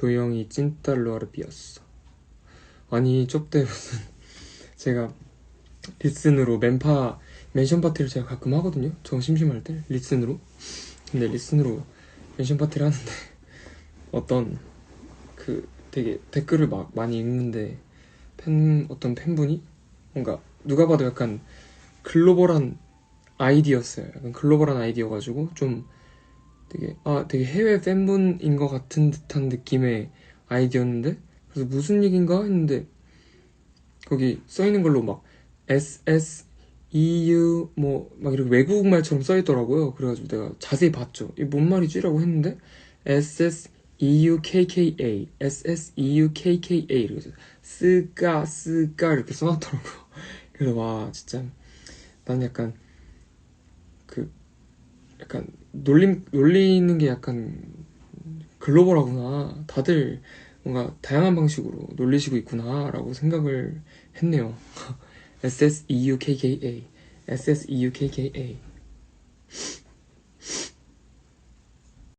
도영이 찐따로 아르비였어. 아니 쪽대 무슨 제가 리슨으로 멘파 멘션 파티를 제가 가끔 하거든요. 저 심심할 때 리슨으로. 근데 리슨으로 멘션 파티를 하는데 어떤 그 되게 댓글을 막 많이 읽는데 팬 어떤 팬분이 뭔가 누가 봐도 약간 글로벌한 아이디였어요. 약간 글로벌한 아이디여가지고 좀 되게 아 되게 해외 팬분인 것 같은 듯한 느낌의 아이디였는데 그래서 무슨 얘긴가 했는데 거기 써 있는 걸로 막 S S EU 뭐 막 이렇게 외국말처럼 써 있더라고요. 그래가지고 내가 자세히 봤죠. 이게 뭔 말이지라고 했는데 S S EU KKA S S EU KKA 이렇게 쓰까 쓰까 이렇게 써놨더라고요. 그래서 와 진짜 난 약간 그 약간 놀림 놀리는 게 약간 글로벌하구나. 다들 뭔가 다양한 방식으로 놀리시고 있구나라고 생각을 했네요. SSEUKKA SSEUKKA